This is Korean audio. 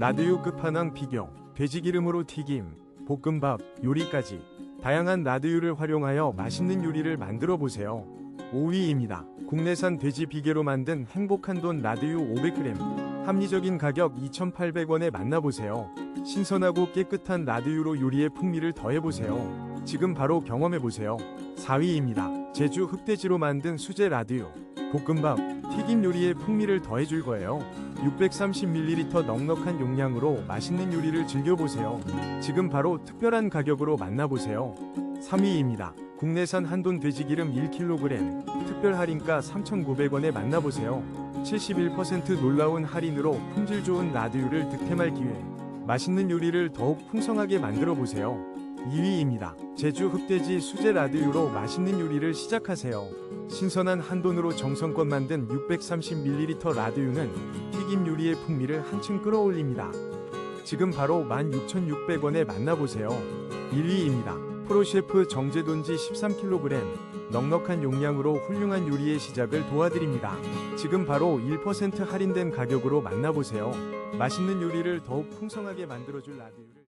라드유 끝판왕 비교, 돼지기름으로 튀김, 볶음밥, 요리까지 다양한 라드유를 활용하여 맛있는 요리를 만들어 보세요. 5위입니다. 국내산 돼지 비계로 만든 행복한 돈 라드유 500g. 합리적인 가격 2,800원에 만나보세요. 신선하고 깨끗한 라드유로 요리의 풍미를 더해보세요. 지금 바로 경험해보세요. 4위입니다. 제주 흑돼지로 만든 수제 라드유. 볶음밥, 튀김 요리의 풍미를 더해줄 거예요. 630ml 넉넉한 용량으로 맛있는 요리를 즐겨보세요. 지금 바로 특별한 가격으로 만나보세요. 3위입니다. 국내산 한돈 돼지기름 1kg 특별 할인가 3,900원에 만나보세요. 71% 놀라운 할인으로 품질 좋은 라드유를 득템할 기회. 맛있는 요리를 더욱 풍성하게 만들어 보세요. 2위입니다. 제주 흑돼지 수제 라드유로 맛있는 요리를 시작하세요. 신선한 한돈으로 정성껏 만든 630ml 라드유는 튀김 요리의 풍미를 한층 끌어올립니다. 지금 바로 16,600원에 만나보세요. 1위입니다. 프로셰프 정제돈지 13kg 넉넉한 용량으로 훌륭한 요리의 시작을 도와드립니다. 지금 바로 1% 할인된 가격으로 만나보세요. 맛있는 요리를 더욱 풍성하게 만들어줄 라디오를